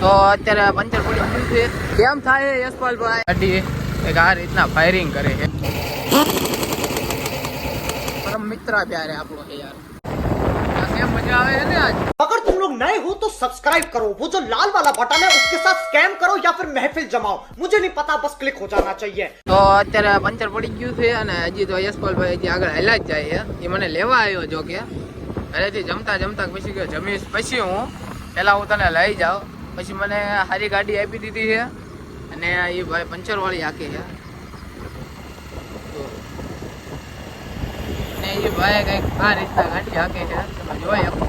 તો અત્યારે પંચર પડી ગયું છે કેમ થાય યશપાલભાઈ ગાડી એક આ રીતના ફાયરિંગ કરે છે પરમ મિત્ર પ્યારે આપણો છે યાર આ કેમ મજા આવે છે ને આજ अगर तुम लोग नए हो तो सब्सक्राइब करो वो जो लाल वाला बटन है उसके साथ स्कैम करो या फिर महफिल जमाओ मुझे नहीं पता बस क्लिक हो जाना चाहिए તો અત્યારે પંચર પડી ગયું છે અને હજી તો યશપાલભાઈ હજી આગળ હેલા જ જાય છે એ મને લેવા આવ્યો જો કે ઘરેથી જમતા જમતા પછી ગયો જમીશ પછી હું પહેલા હું તને લઈ જાઉં પછી મને સારી ગાડી આપી દીધી છે અને એ ભાઈ પંચરવાળી આખી છે. અને એ ભાઈ કંઈક આ રીતના ગાડી હાકે છે. તમે જોઈ આપો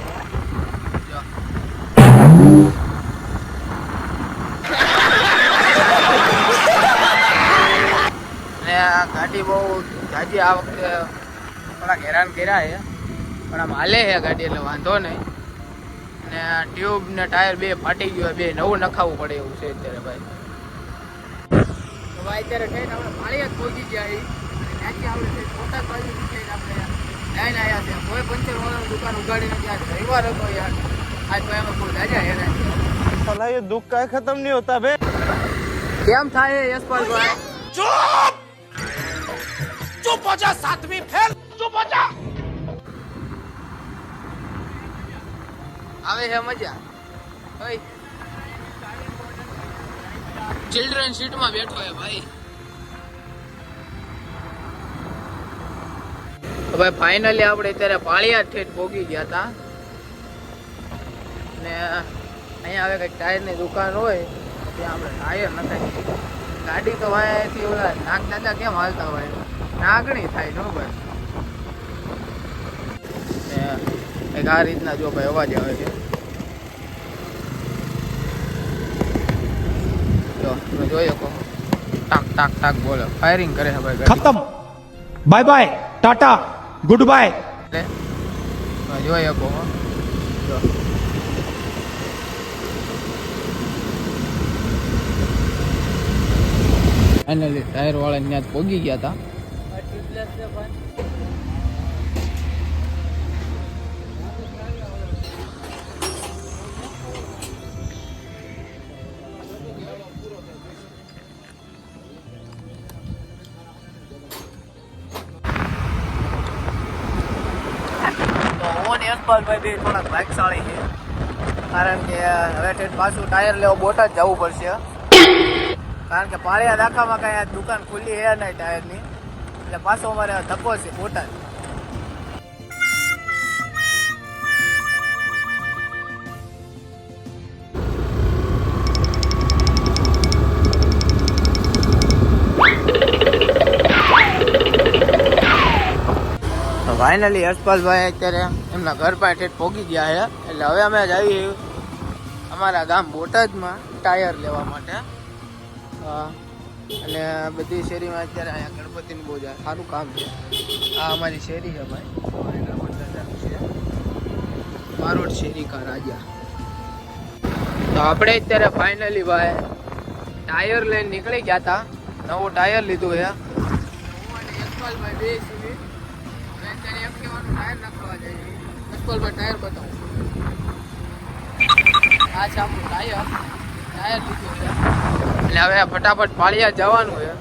આ ગાડી બહુ જાજી આ વખતે થોડાક હેરાન કર્યા છે. પણ આમ હાલે છે ગાડી, એટલે વાંધો નહીં. ને ટ્યુબ ને ટાયર બે ફાટી ગયું બે નવું નખાવું પડે એવું છે અત્યારે ભાઈ. ભાઈ અત્યારે થઈને આપણે પાળીયા પહોંચી ગયા ત્યાંથી આપણે પોતા બાજુ કોઈ પંચર વાળાની દુકાન ઉગાડીને ત્યાં રવિવાર હતો યાર. આજ તો એમાં કોઈ રાજા હેરાન ભલા એ દુઃખ કાંઈ ખતમ નહીં હોતા બે કેમ થાય યશપાલભાઈ ચૂપ! ચૂપ સાતમી ફેલ! ચૂપ આવે છે મજા. ભાઈ ચિલ્ડ્રન સીટમાં બેઠો હે ભાઈ. ભાઈ ફાઇનલી આપણે અત્યારે પાળિયા ઠેઠ ભોગી ગયા હતા. ને અહીંયા હવે કંઈક ટાયરની દુકાન હોય, ત્યાં આપણે ટાયર નથી ગાડી તો અહીંયાથી ઓલા નાગ દાદા કેમ હાલતા હોય? નાગણી થાય, નો ભાઈ? એક આ રીતના જો ભાઈ અવાજ આવે છે. જો તમે જોઈ શકો. ટાક ટાક ટાક બોલે. ફાયરિંગ કરે છે ભાઈ ખતમ. Bye bye tata good bye એટલે જોઈ શકો જો. ફાઇનલી ટાયર વાળા ત્યાં જ પોગી ગયા હતા હું ને યશપાલભાઈ બે થોડાક ભાગશાળી છે. કારણ કે હવે ઠેઠ પાછું ટાયર લેવા બોટાદ જવું પડશે. કારણ કે પાળિયા દાખામાં કાંઈ આ દુકાન ખુલ્લી છે નહીં ટાયરની. એટલે પાછો અમારે ધક્કો છે બોટાદ. ફાઇનલી યશપાલભાઈ અત્યારે એમના ઘર પાસે પહોંચી ગયા છે એટલે હવે અમે જ આવી અમારા ગામ બોટાદમાં ટાયર લેવા માટે. અને બધી શેરીમાં અત્યારે અહીંયા ગણપતિનું બહુ સારું કામ છે. આ અમારી શેરી છે ભાઈ. છે. બારોટ શેરી કા રાજા. તો આપણે અત્યારે ફાઇનલી ભાઈ ટાયર લઈને નીકળી ગયા હતા નવું ટાયર લીધું છે. હું અને યશપાલભાઈ બે યશપાલભાઈ ટાયર બતાવો. આ છે ટાયર. ટાયર એટલે હવે ફટાફટ પાળિયા જવાનું છે.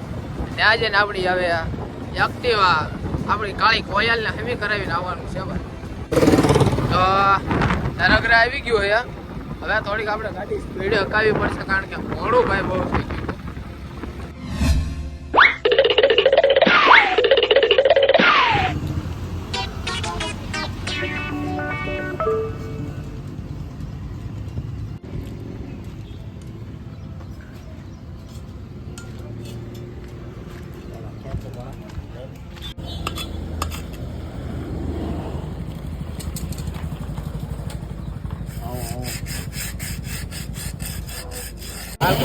ત્યાં જઈને આપણી હવે એક્ટિવા આપણી કાળી કોયલને હમી કરાવીને આવવાનું છે, ભાઈ. તો તરગરા આવી ગયું હે હવે થોડીક આપણે ગાડી સ્પીડ હકાવી પડશે કારણ કે મોડું ભાઈ બહુ થઈ ગયું. તો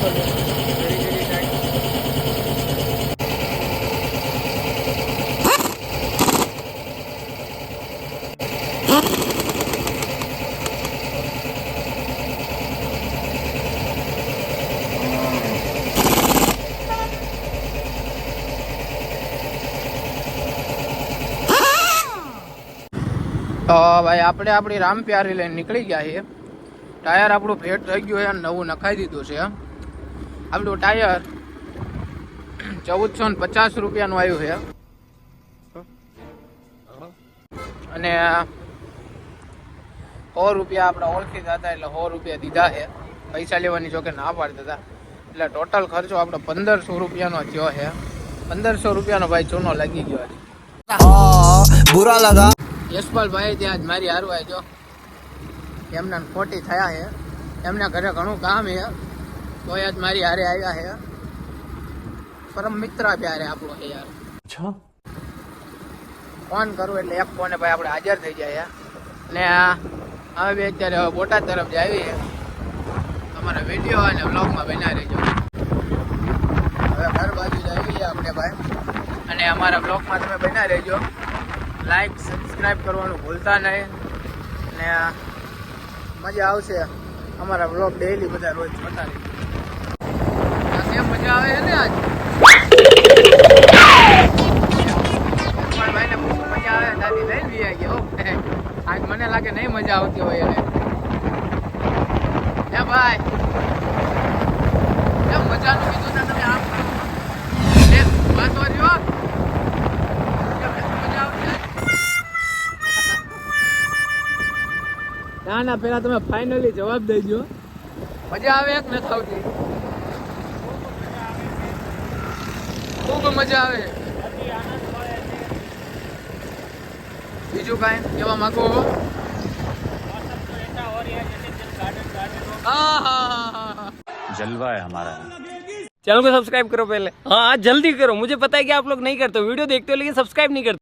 ભાઈ, આપણે આપણી રામ પ્યારી લઈને નીકળી ગયા છીએ. ટાયર આપણું ફેટ થઈ ગયું છે નવું નખાઈ દીધું છે. આપણું ટાયર ચૌદસો ને પચાસ રૂપિયાનું આવ્યું છે. અને સો રૂપિયા આપણા ઓળખી હતા એટલે સો રૂપિયા દીધા છે. પૈસા લેવાની જોકે ના પાડતા હતા. એટલે ટોટલ ખર્ચો આપણો પંદરસો રૂપિયાનો થયો છે. પંદરસો રૂપિયાનો ભાઈ ચૂનો લાગી ગયો છે. બુરા લગા યશપાલભાઈ ત્યાં જ મારી હારવાય જો એમને ખોટી થયા છે. એમના ઘરે ઘણું કામ છે. તો આજ મારી હારે આવ્યા છે પરમ મિત્ર પ્યારે આપણો હે યાર. ફોન કરું એટલે એક ફોને ભાઈ આપણે હાજર થઈ જાય ને હવે બે અત્યારે હવે બોટાદ તરફ જાવી આવીએ તમારા વીડિયો અને બ્લોગમાં બના રહેજો. હવે ઘર બાજુ જ આવી છે આપણે ભાઈ. અને અમારા બ્લોગમાં તમે બના રહેજો. લાઈક સબસ્ક્રાઈબ કરવાનું ભૂલતા નહીં. અને મજા આવશે. અમારા બ્લોગ ડેઈલી બધા રોજ જોતા કેમ મજા આવે છે મજા આવે, દાદી લઈ બી આવી ગયો આજ મને લાગે નહીં મજા આવતી હોય એને. હે ભાઈ. એમ મજાનું કીધું ને તમે આમ? કરો. વાંધો રહ્યો ના ના, પેલા તમે ફાઇનલી જવાબ દેજો. મજા આવે એક નથી આવતી? ખૂબ મજા આવે બીજું કાંઈ કેવા માંગો છો? હા હા હા હા जलवा है हमारा चैनल को सब्सक्राइब करो पहले हाँ जल्दी करो मुझे पता है कि आप लोग नहीं करते वीडियो देखते हो लेकिन सब्सक्राइब नहीं करते